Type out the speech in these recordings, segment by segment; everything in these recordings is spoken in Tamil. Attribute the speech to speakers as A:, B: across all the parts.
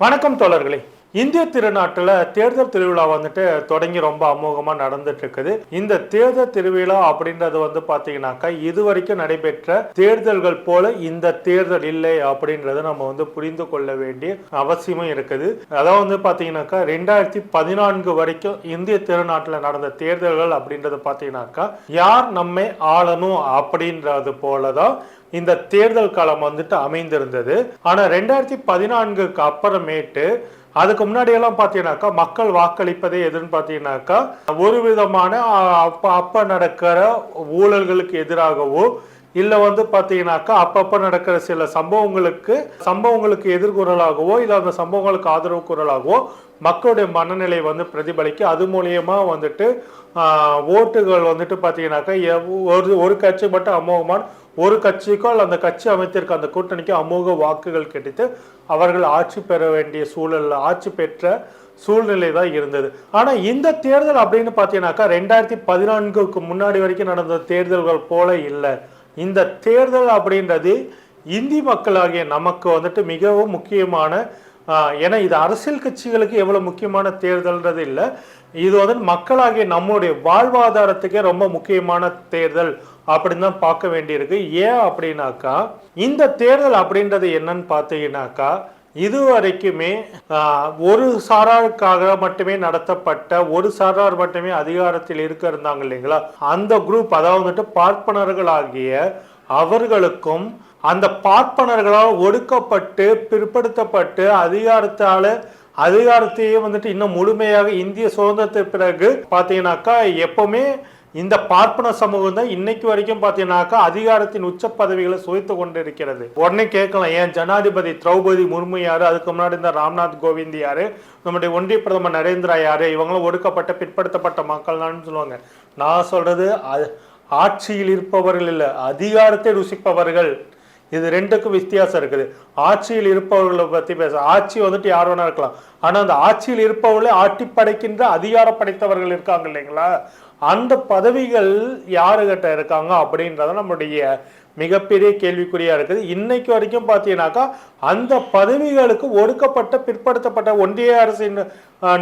A: வணக்கம் தோழர்களே. இந்திய திருநாட்டில் தேர்தல் திருவிழா வந்துட்டு தொடங்கி ரொம்ப அமோகமாக நடந்துட்டு இருக்குது இந்த தேர்தல் திருவிழா அப்படின்றது வந்து பார்த்தீங்கன்னாக்கா இதுவரைக்கும் நடைபெற்ற தேர்தல்கள் போல இந்த தேர்தல் இல்லை அப்படின்றத நம்ம வந்து புரிந்து கொள்ள வேண்டிய அவசியமும் இருக்குது. அதாவது வந்து பார்த்தீங்கன்னாக்கா ரெண்டாயிரத்தி பதினான்கு வரைக்கும் இந்திய திருநாட்டில் நடந்த தேர்தல்கள் அப்படின்றது பார்த்தீங்கன்னாக்கா யார் நம்மை ஆளணும் அப்படின்றது போல தான் இந்த தேர்தல் காலம் வந்துட்டு அமைந்திருந்தது. ஆனா ரெண்டாயிரத்தி பதினான்குக்கு அப்புறமேட்டு அதுக்கு முன்னாடி எல்லாம் பார்த்தீங்கன்னாக்கா மக்கள் வாக்களிப்பதே எதுன்னு பார்த்தீங்கன்னாக்கா ஒரு விதமான அப்ப அப்ப நடக்கிற ஊழல்களுக்கு எதிராகவோ இல்ல வந்து பாத்தீங்கன்னாக்கா அப்பப்ப நடக்கிற சில சம்பவங்களுக்கு சம்பவங்களுக்கு எதிர்குரலாகவோ இல்ல அந்த சம்பவங்களுக்கு ஆதரவு குரலாகவோ மக்களுடைய மனநிலை வந்து பிரதிபலிக்க அது மூலியமா வந்துட்டு ஓட்டுகள் வந்துட்டு பாத்தீங்கன்னாக்கா எவ்- ஒரு ஒரு கட்சி மட்டும் அமோகமான ஒரு கட்சிக்கோ அல்ல அந்த கட்சி அமைத்திருக்க அந்த கூட்டணிக்கு அமோக வாக்குகள் கிடைத்து அவர்கள் ஆட்சி பெற வேண்டிய சூழலில் ஆட்சி பெற்ற சூழ்நிலை தான் இருந்தது. ஆனால் இந்த தேர்தல் அப்படின்னு பார்த்தீங்கன்னாக்கா ரெண்டாயிரத்தி பதினான்குக்கு முன்னாடி வரைக்கும் நடந்த தேர்தல்கள் போல இல்லை. இந்த தேர்தல் அப்படின்றது இந்தி மக்களாகிய நமக்கு வந்துட்டு மிகவும் முக்கியமான ஏன்னா இது அரசியல் கட்சிகளுக்கு எவ்வளோ முக்கியமான தேர்தல்ன்றது இல்லை. இது வந்து மக்களாகிய நம்முடைய வாழ்வாதாரத்துக்கே ரொம்ப முக்கியமான தேர்தல். அப்படின்னு தான் பார்க்க வேண்டியிருக்கு. ஏன் அப்படின்னாக்கா இந்த தேர்தல் அப்படின்றது என்னன்னு பார்த்தீங்கன்னாக்கா இது வரைக்குமே ஒரு சாராருக்காக மட்டுமே நடத்தப்பட்ட ஒரு சாரார் மட்டுமே அதிகாரத்தில் இருக்க இருந்தாங்க இல்லைங்களா? அந்த குரூப் அதாவது வந்துட்டு பார்ப்பனர்களாகிய அவர்களுக்கும் அந்த பார்ப்பனர்களால் ஒடுக்கப்பட்டு பிற்படுத்தப்பட்டு அதிகாரத்தால அதிகாரத்தையே வந்துட்டு இன்னும் முழுமையாக இந்திய சுதந்திரத்துக்கு பிறகு பார்த்தீங்கன்னாக்கா எப்பவுமே இந்த பார்ப்பன சமூகம் தான் இன்னைக்கு வரைக்கும் பார்த்தீங்கன்னாக்கா அதிகாரத்தின் உச்ச பதவிகளை சுவைத்து கொண்டு இருக்கிறது உடனே கேட்கலாம் ஏன் ஜனாதிபதி திரௌபதி முர்மு யாரு? அதுக்கு முன்னாடி இந்த ராம்நாத் கோவிந்த் யாரு? நம்முடைய ஒன்றிய பிரதமர் நரேந்திரா யாரு? இவங்களும் ஒடுக்கப்பட்ட பிற்படுத்தப்பட்ட மக்கள் தான் சொல்லுவாங்க. நான் சொல்றது ஆட்சியில் இருப்பவர்கள் இல்லை அதிகாரத்தை ருசிப்பவர்கள். இது ரெண்டுக்கும் வித்தியாசம் இருக்குது. ஆட்சியில் இருப்பவர்களை பற்றி பேச ஆட்சி வந்துட்டு யார் வேணா இருக்கலாம். ஆனால் அந்த ஆட்சியில் இருப்பவர்களே ஆட்டி படைக்கின்ற அதிகாரம் படைத்தவர்கள் இருக்காங்க இல்லைங்களா? அந்த பதவிகள் யாருகிட்ட இருக்காங்க அப்படின்றத நம்முடைய மிகப்பெரிய கேள்விக்குறியா இருக்குது. இன்னைக்கு வரைக்கும் பார்த்தீங்கன்னாக்கா அந்த பதவிகளுக்கு ஒடுக்கப்பட்ட பிற்படுத்தப்பட்ட ஒன்றிய அரசின்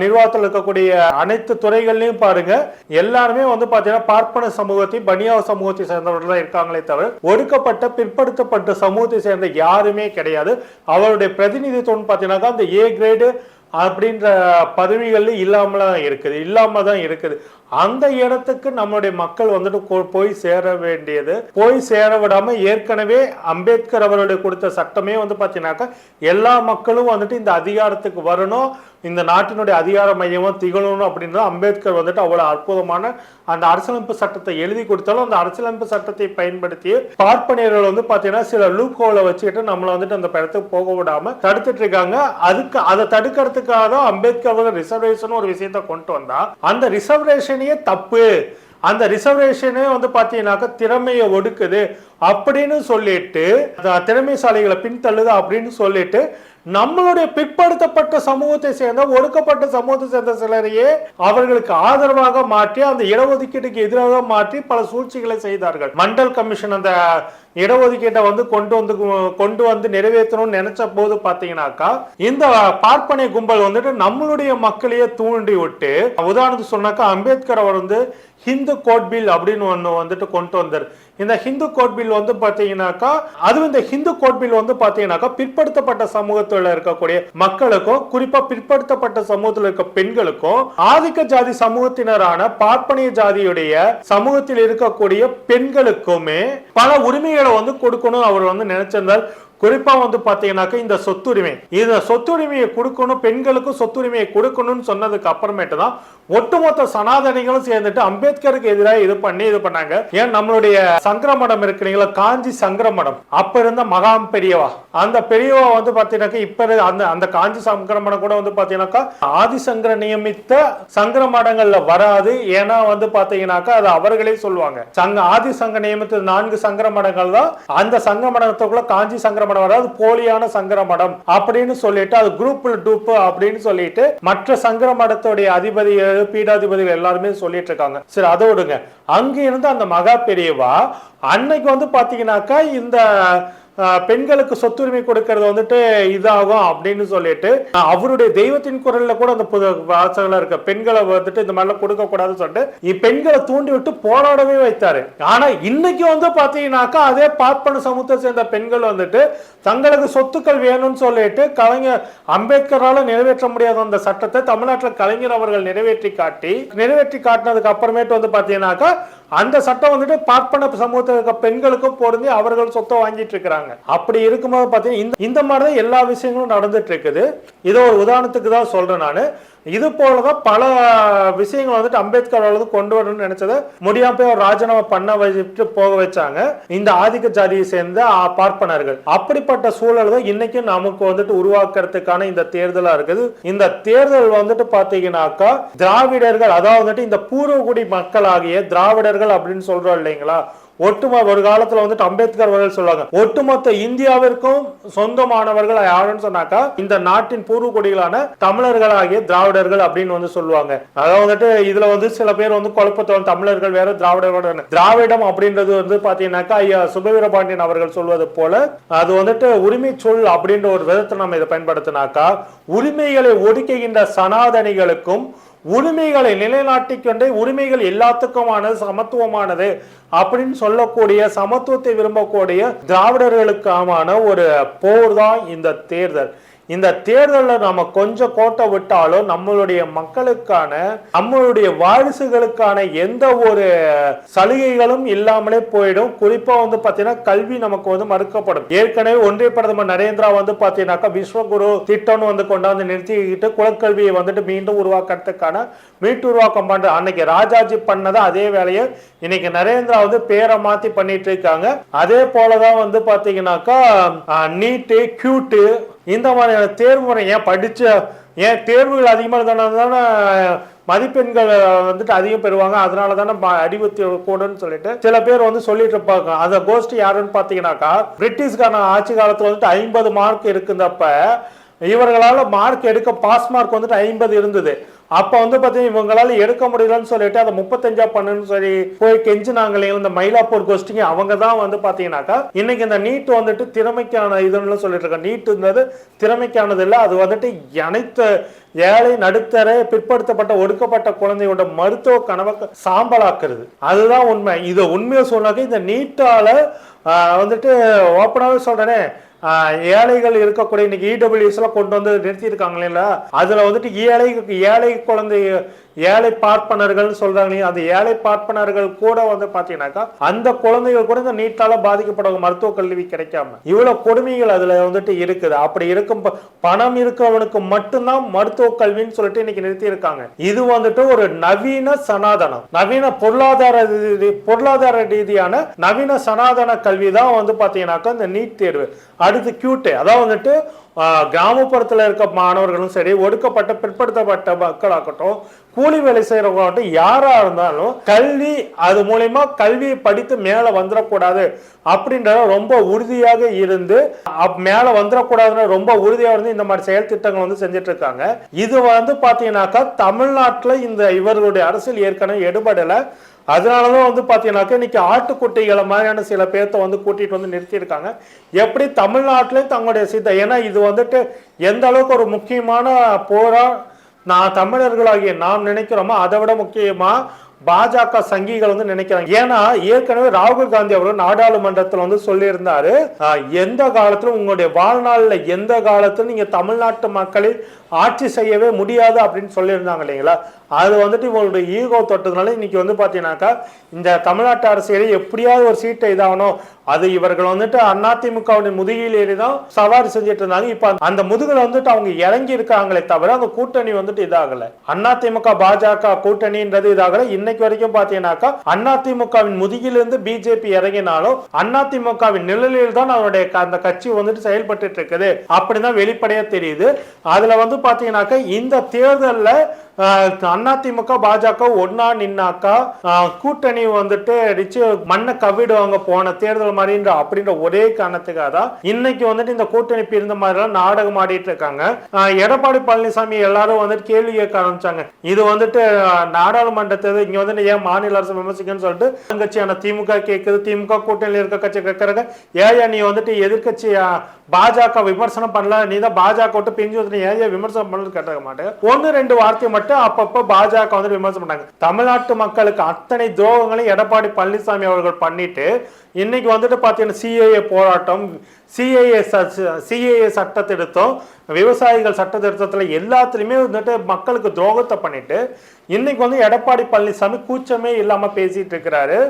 A: நிர்வாகத்தில் இருக்கக்கூடிய அனைத்து துறைகள்லையும் பாருங்க எல்லாருமே வந்து பார்த்தீங்கன்னா பார்ப்பன சமூகத்தை பனியாவ சமூகத்தை சேர்ந்தவர்கள் தான் இருக்காங்களே தவிர ஒடுக்கப்பட்ட பிற்படுத்தப்பட்ட சமூகத்தை சேர்ந்த யாருமே கிடையாது. அவருடைய பிரதிநிதித்துவம் பார்த்தீங்கன்னாக்கா அந்த ஏ கிரேடு அப்படின்ற பதவிகள் இல்லாமல தான் இருக்குது இல்லாம தான் இருக்குது. அந்த இடத்துக்கு நம்மளுடைய மக்கள் வந்துட்டு போய் சேர வேண்டியது போய் சேர விடாம ஏற்கனவே அம்பேத்கர் அவருடைய கொடுத்த சட்டமே வந்து பார்த்தீங்கன்னாக்கா எல்லா மக்களும் வந்துட்டு இந்த அதிகாரத்துக்கு வரணும் இந்த நாட்டினுடைய அதிகார மையமும் திகழணும் அப்படின்றது அம்பேத்கர் வந்துட்டு அவ்வளவு அற்புதமான அந்த அரசியலமைப்பு சட்டத்தை எழுதி கொடுத்தாலும் அந்த அரசியலமைப்பு சட்டத்தை பயன்படுத்தி பார்ப்பனியர்கள் வந்து பாத்தீங்கன்னா சில லூப் ஹோலை வச்சுக்கிட்டு நம்மளை வந்துட்டு அந்த இடத்துக்கு போக விடாம தடுத்துட்டு இருக்காங்க. அதுக்கு அதை தடுக்கிறதுக்காக தான் அம்பேத்கர் வந்து ரிசர்வேஷன் ஒரு விஷயத்தை கொண்டு வந்தா. அந்த ரிசர்வேஷனையே தப்பு. அந்த ரிசர்வேஷனே வந்து பார்த்தீங்கன்னாக்கா திறமையை ஒடுக்குது. அப்படின்னு சொல்லிட்டு திறமைசாலிகளை பின்தள்ளுது அப்படின்னு சொல்லிட்டு நம்மளுடைய பிற்படுத்தப்பட்ட சமூகத்தை சேர்ந்த ஒடுக்கப்பட்ட சமூகத்தை சேர்ந்த சிலரையே அவர்களுக்கு ஆதரவாக மாற்றி அந்த இடஒதுக்கீட்டுக்கு எதிராக மாற்றி பல சூழ்ச்சிகளை செய்தார்கள். மண்டல் கமிஷன் அந்த இடஒதுக்கீட்டை வந்து கொண்டு வந்து கொண்டு வந்து நிறைவேற்றணும்னு நினைச்ச போது பாத்தீங்கன்னாக்கா இந்த பார்ப்பனை கும்பல் வந்துட்டு நம்மளுடைய மக்களையே தூண்டி விட்டு உதாரணத்துக்கு சொன்னாக்கா அம்பேத்கர் அவர் வந்து ஹிந்து கோட் பில் அப்படின்னு ஒன்று வந்துட்டு கொண்டு வந்தார். இந்த ஹிந்து கோட் பில் வந்து பாத்தீங்கன்னாக்கா அதுவும் இந்த ஹிந்து கோட் பில் வந்து பாத்தீங்கன்னாக்கா பிற்படுத்தப்பட்ட சமூகத்துல இருக்கக்கூடிய மக்களுக்கும் குறிப்பா பிற்படுத்தப்பட்ட சமூகத்துல இருக்க பெண்களுக்கும் ஆதிக்க ஜாதி சமூகத்தினரான பார்ப்பனிய ஜாதியுடைய சமூகத்தில் இருக்கக்கூடிய பெண்களுக்குமே பல உரிமைகளை வந்து கொடுக்கணும் அவர் வந்து நினைச்சிருந்தால் குறிப்பா வந்து பாத்தீங்கன்னாக்கா இந்த சொத்துரிமை. இந்த சொத்துரிமையை கொடுக்கணும் பெண்களுக்கும் சொத்துரிமையை கொடுக்கணும்னு சொன்னதுக்கு அப்புறமேட்டு தான் ஒட்டுமொத்த சனாதனிகளும் சேர்ந்துட்டு அம்பேத்கருக்கு எதிராக இது பண்ணி இது பண்ணாங்க. ஏன்? நம்மளுடைய சங்கரமடம் இருக்கு இல்லைங்களா? காஞ்சி சங்கரமடம். அப்ப இருந்த மகாம் பெரியவா. அந்த பெரியவா வந்து பாத்தீங்கன்னாக்கா இப்ப அந்த அந்த காஞ்சி சங்கரமடம் கூட வந்து பாத்தீங்கன்னாக்கா ஆதிசங்கர நியமித்த சங்கர மடங்கள்ல வராது. ஏன்னா வந்து பாத்தீங்கன்னாக்கா அது அவர்களே சொல்லுவாங்க. சங்க ஆதிசங்க நியமித்த நான்கு சங்கர மடங்கள் தான் அந்த சங்கர மடத்துக்குள்ள காஞ்சி சங்கர மடம் வராது போலியான சங்கர மடம் அப்படின்னு சொல்லிட்டு அது குரூப் டூப் அப்படின்னு சொல்லிட்டு மற்ற சங்கர மடத்துடைய அதிபதிகள் பீடாதிபதிகள் எல்லாருமே சொல்லிட்டு இருக்காங்க. சரி அதை விடுங்க. அங்க இருந்து அந்த மகா பெரியவா அன்னைக்கு வந்து பாத்தீங்கன்னாக்கா இந்த பெண்களுக்கு சொத்துரிமை கொடுக்கறது வந்துட்டு இதாகும் அப்படின்னு சொல்லிட்டு அவருடைய தெய்வத்தின் குரல்ல கூட அந்த புது வாசகங்களா இருக்கு. பெண்களை வந்துட்டு இந்த மாதிரிலாம் கொடுக்க கூடாதுன்னு சொல்லிட்டு பெண்களை தூண்டி விட்டு போராடவே வைத்தாரு. ஆனா இன்னைக்கு வந்து பாத்தீங்கன்னாக்கா அதே பார்ப்பன சமூகத்தை சேர்ந்த பெண்கள் வந்துட்டு தங்களுக்கு சொத்துக்கள் வேணும்னு சொல்லிட்டு கலைஞர் அம்பேத்கரால நிறைவேற்ற முடியாத அந்த சட்டத்தை தமிழ்நாட்டில் கலைஞர் அவர்கள் நிறைவேற்றி காட்டி நிறைவேற்றி காட்டினதுக்கு அப்புறமேட்டு வந்து பாத்தீங்கன்னாக்கா அந்த சட்டம் வந்துட்டு பார்ப்பன சமூகத்தில் இருக்க பெண்களுக்கும் பொருந்தி அவர்கள் சொத்தை வாங்கிட்டு இருக்கிறாங்க. அப்படி இருக்கும்போது பார்த்தீங்கன்னா இந்த இந்த மாதிரி தான் எல்லா விஷயங்களும் நடந்துட்டு இருக்குது. இதை ஒரு உதாரணத்துக்கு தான் சொல்றேன் நான். இது போலதான் பல விஷயங்கள் வந்துட்டு அம்பேத்கர் அளவு கொண்டு வரணும்னு நினைச்சதை முடியாம போய் ஒரு ராஜினாமா பண்ண வச்சுட்டு போக வச்சாங்க. இந்த ஆதிக்க ஜாதியை சேர்ந்த பார்ப்பனர்கள். அப்படிப்பட்ட சூழல் தான் இன்னைக்கு நமக்கு வந்துட்டு உருவாக்குறதுக்கான இந்த தேர்தலா இருக்குது. இந்த தேர்தல் வந்துட்டு பாத்தீங்கன்னாக்கா திராவிடர்கள் அதாவது வந்துட்டு இந்த பூர்வகுடி மக்களாகிய திராவிடர்கள் அப்படின்னு சொல்றோம் இல்லைங்களா? ஒட்டுமொத்த ஒரு காலத்துல வந்துட்டு அம்பேத்கர் அவர்கள் சொல்லுவாங்க ஒட்டுமொத்த இந்தியாவிற்கும் சொந்தமானவர்கள் யாருன்னு சொன்னாக்கா இந்த நாட்டின் பூர்வகுடிகளான தமிழர்களாகிய திராவிடர்கள் அப்படின்னு வந்து சொல்லுவாங்க. அதாவது வந்துட்டு இதுல வந்து சில பேர் வந்து குழப்பத்தோம் தமிழர்கள் வேற திராவிடர்கள் திராவிடம் அப்படின்றது வந்து பாத்தீங்கன்னாக்கா ஐயா சுபவீரபாண்டியன் அவர்கள் சொல்வது போல அது வந்துட்டு உரிமை சொல் அப்படின்ற ஒரு விதத்தை நம்ம இதை பயன்படுத்தினாக்கா உரிமைகளை ஒடுக்குகின்ற சனாதனிகளுக்கும் உரிமைகளை நிலைநாட்டிக் கொண்டே உரிமைகள் எல்லாத்துக்குமானது சமத்துவமானது அப்படின்னு சொல்லக்கூடிய சமத்துவத்தை விரும்பக்கூடிய திராவிடர்களுக்கான ஒரு போர் தான் இந்த தேர்தல். இந்த தேர்தலில் நம்ம கொஞ்சம் கோட்டை விட்டாலும் நம்மளுடைய மக்களுக்கான நம்மளுடைய வாரிசுகளுக்கான எந்த ஒரு சலுகைகளும் இல்லாமலே போயிடும். குறிப்பா வந்து பாத்தீங்கன்னா கல்வி நமக்கு வந்து மறுக்கப்படும். ஏற்கனவே ஒன்றிய பிரதமர் நரேந்திரா வந்து பாத்தீங்கன்னாக்கா விஸ்வகுரு திட்டம்னு வந்து கொண்டாந்து நிறுத்திக்கிட்டு குலக்கல்வியை வந்துட்டு மீண்டும் உருவாக்குறதுக்கான மீட்டு உருவாக்கம் பண்ற அன்னைக்கு ராஜாஜி பண்ணதை அதே வேலையை இன்னைக்கு நரேந்திரா வந்து பேரை மாத்தி பண்ணிட்டு இருக்காங்க. அதே போலதான் வந்து பாத்தீங்கன்னாக்கா நீட்டு கியூட்டு இந்த மாதிரியான தேர்வுமுறை ஏன் படித்த ஏன் தேர்வுகள் அதிகமாக தானே மதிப்பெண்கள் வந்துட்டு அதிகம் பெறுவாங்க. அதனால தானே அடிபத்தி கூடன்னு சொல்லிட்டு சில பேர் வந்து சொல்லிட்டு இருப்பாங்க. அந்த கோஷ்டி யாருன்னு பார்த்தீங்கன்னாக்கா பிரிட்டிஷ்கான ஆட்சி காலத்தில் வந்துட்டு ஐம்பது மார்க் இருக்குந்தப்ப இவர்களால் மார்க் எடுக்க பாஸ் மார்க் வந்துட்டு ஐம்பது இருந்தது. அப்ப வந்து பாத்தீங்கன்னா இவங்களால எடுக்க முடியலன்னு சொல்லிட்டு அதை முப்பத்தஞ்சா பண்ணுன்னு சொல்லி போய் கெஞ்சினாங்களே இந்த மயிலாப்பூர் கோஷ்டிங்க அவங்க தான் வந்து பாத்தீங்கன்னாக்கா இன்னைக்கு இந்த நீட் வந்துட்டு திறமைக்கான இதுன்னு சொல்லிட்டு இருக்க நீட்டுன்றது திறமைக்கானது இல்லை அது வந்துட்டு அனைத்து ஏழை நடுத்தர பிற்படுத்தப்பட்ட ஒடுக்கப்பட்ட குழந்தையோட மருத்துவ கனவை சாம்பலாக்குறது. அதுதான் உண்மை. இதை உண்மையை சொன்னாக்க இந்த நீட்டால வந்துட்டு ஓப்பனாகவே சொல்றேனே. ஏழைகள் இருக்கக்கூடிய இன்னைக்கு இடபிள்யூஸ் எல்லாம் கொண்டு வந்து நிறுத்தியிருக்காங்க அதுல வந்துட்டு ஏழை ஏழை குழந்தை ஏழை பார்ப்பனர்கள் சொல்றாங்க அந்த ஏழை பார்ப்பனர்கள் கூட வந்து பாத்தீங்கன்னாக்கா அந்த குழந்தைகள் கூட இந்த நீட்டால பாதிக்கப்படுவாங்க மருத்துவ கல்வி கிடைக்காம. இவ்வளவு கொடுமைகள் அதுல வந்துட்டு இருக்குது. அப்படி இருக்கும் பணம் இருக்கிறவனுக்கு மட்டும்தான் மருத்துவ கல்வின்னு சொல்லிட்டு இன்னைக்கு நிறுத்தி இருக்காங்க இது வந்துட்டு ஒரு நவீன சனாதனம். நவீன பொருளாதார பொருளாதார ரீதியான நவீன சனாதன கல்வி தான் வந்து பாத்தீங்கன்னாக்கா இந்த நீட் தேர்வு. அடுத்து கியூட்டு அதாவது வந்துட்டு கிராமப்புறத்தில் இருக்க மாணவர்களும் சரி ஒடுக்கப்பட்ட பிற்படுத்தப்பட்ட மக்களாகட்டும் கூலி வேலை செய்கிறவங்களாகட்டும் யாராக இருந்தாலும் கல்வி அது மூலயமா கல்வியை படித்து மேலே வந்துடக்கூடாது அப்படின்றத ரொம்ப உறுதியாக இருந்து அப் வந்துடக்கூடாதுன்னு ரொம்ப உறுதியாக இருந்து இந்த மாதிரி செயல் திட்டங்கள் வந்து செஞ்சுட்டு இருக்காங்க இது வந்து பார்த்தீங்கன்னாக்கா தமிழ்நாட்டில் இந்த இவர்களுடைய அரசியல் ஏற்கனவே எடுபடலை. அதனாலதான் வந்து பாத்தீங்கன்னாக்கா இன்னைக்கு ஆட்டுக்குட்டிகளை மாதிரியான சில பேர்த்த வந்து கூட்டிட்டு வந்து நிறுத்தியிருக்காங்க. எப்படி தமிழ்நாட்டிலையும் தங்களுடைய சித்த ஏன்னா இது வந்துட்டு எந்த அளவுக்கு ஒரு முக்கியமான போரா நான் தமிழர்களாகிய நாம் நினைக்கிறோமோ அதை விட முக்கியமா பாஜக சங்கிகள் வந்து நினைக்கிறாங்க. ஏன்னா ஏற்கனவே ராகுல் காந்தி அவர்கள் நாடாளுமன்றத்தில் வந்து சொல்லியிருந்தாரு எந்த காலத்திலும் உங்களுடைய வாழ்நாளில் எந்த காலத்திலும் நீங்க தமிழ்நாட்டு மக்களை ஆட்சி செய்யவே முடியாது அப்படின்னு சொல்லியிருந்தாங்க இல்லைங்களா? அது வந்துட்டு இவங்களுடைய ஈகோ தொட்டதுனால இன்னைக்கு வந்து பார்த்தீங்கன்னாக்கா இந்த தமிழ்நாட்டு அரசியலில் எப்படியாவது ஒரு சீட்டை இதாகணும். அது இவர்கள் வந்துட்டு அதிமுகவுடைய முதுகில் ஏறி தான் சவாரி செஞ்சுட்டு இருந்தாங்க. இப்ப அந்த முதுகில் வந்துட்டு அவங்க இறங்கி இருக்காங்களே தவிர அந்த கூட்டணி வந்துட்டு இதாகல. அதிமுக பாஜக கூட்டணின்றது இதாகல. இன்னைக்கு வரைக்கும் பாத்தீங்கன்னாக்கா அதிமுகவின் முதுகிலிருந்து பிஜேபி இறங்கினாலும் அதிமுகவின் நிழலில் தான் அவருடைய க- அந்த கட்சி வந்துட்டு செயல்பட்டு இருக்குது. அப்படிதான் வெளிப்படையா தெரியுது. அதுல வந்து பாத்தீங்கன்னாக்கா இந்த தேர்தலில் அதிமுக பாஜக ஒன்னா நின்னாக்கா கூட்டணி வந்துட்டு அடிச்சு மண்ணை கவிடுவாங்க போன தேர்தல் மாதிரின்ற அப்படின்ற ஒரே காரணத்துக்காக தான் இன்னைக்கு வந்துட்டு இந்த கூட்டணி பிரிந்த மாதிரிலாம் நாடகம் ஆடிட்டு இருக்காங்க. எடப்பாடி பழனிசாமி எல்லாரும் வந்துட்டு கேள்வி கேட்க ஆரம்பிச்சாங்க. இது வந்துட்டு நாடாளுமன்றத்தை இங்க வந்துட்டு ஏன் மாநில அரசு விமர்சிக்கன்னு சொல்லிட்டு கட்சியான திமுக கேட்குது திமுக கூட்டணியில் இருக்க கட்சி கேட்கறாங்க ஏயா நீ வந்துட்டு எதிர்கட்சி பாஜக விமர்சனம் பண்ணல நீ தான் பாஜக விட்டு பிரிஞ்சு வந்து ஏன் விமர்சனம் பண்ணல கேட்க மாட்டேன். ஒன்னு ரெண்டு வார்த்தை மட்டும் அப்பப்ப பாஜக வந்து விமர்சனம் பண்ணாங்க. தமிழ்நாட்டு மக்களுக்கு அத்தனை துரோகங்களையும் எடப்பாடி பழனிசாமி அவர்கள் பண்ணிட்டு இன்னைக்கு வந்துட்டு பாத்தீங்கன்னா சிஏஏ போராட்டம் சிஏஏ சிஏஏ சட்ட திருத்தம் விவசாயிகள் சட்ட திருத்தத்தில் எல்லாத்துலயுமே வந்துட்டு மக்களுக்கு துரோகத்தை பண்ணிட்டு இன்னைக்கு வந்து எடப்பாடி பழனிசாமி கூச்சமே இல்லாம பேசிட்டு இருக்கிறாரு.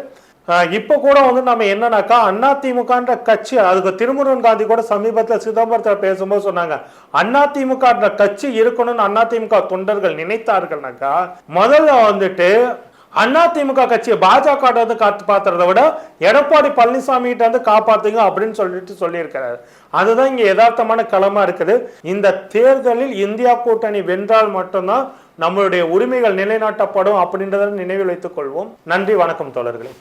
A: இப்போ கூட வந்து நம்ம என்னன்னாக்கா அதிமுகன்ற கட்சி அதுக்கு திருமுருகன் காந்தி கூட சமீபத்தில் சிதம்பரத்தில் பேசும்போது சொன்னாங்க அதிமுகன்ற கட்சி இருக்கணும்னு அதிமுக தொண்டர்கள் நினைத்தார்கள்னாக்கா முதல்ல வந்துட்டு அதிமுக கட்சியை பாஜக வந்து காத்து பாத்துறத விட எடப்பாடி பழனிசாமி கிட்ட வந்து காப்பாத்துங்க அப்படின்னு சொல்லிட்டு சொல்லியிருக்கிறாரு. அதுதான் இங்க யதார்த்தமான களமா இருக்குது. இந்த தேர்தலில் இந்தியா கூட்டணி வென்றால் மட்டும்தான் நம்மளுடைய உரிமைகள் நிலைநாட்டப்படும் அப்படின்றத நினைவில் வைத்துக் கொள்வோம். நன்றி வணக்கம் தோழர்களே.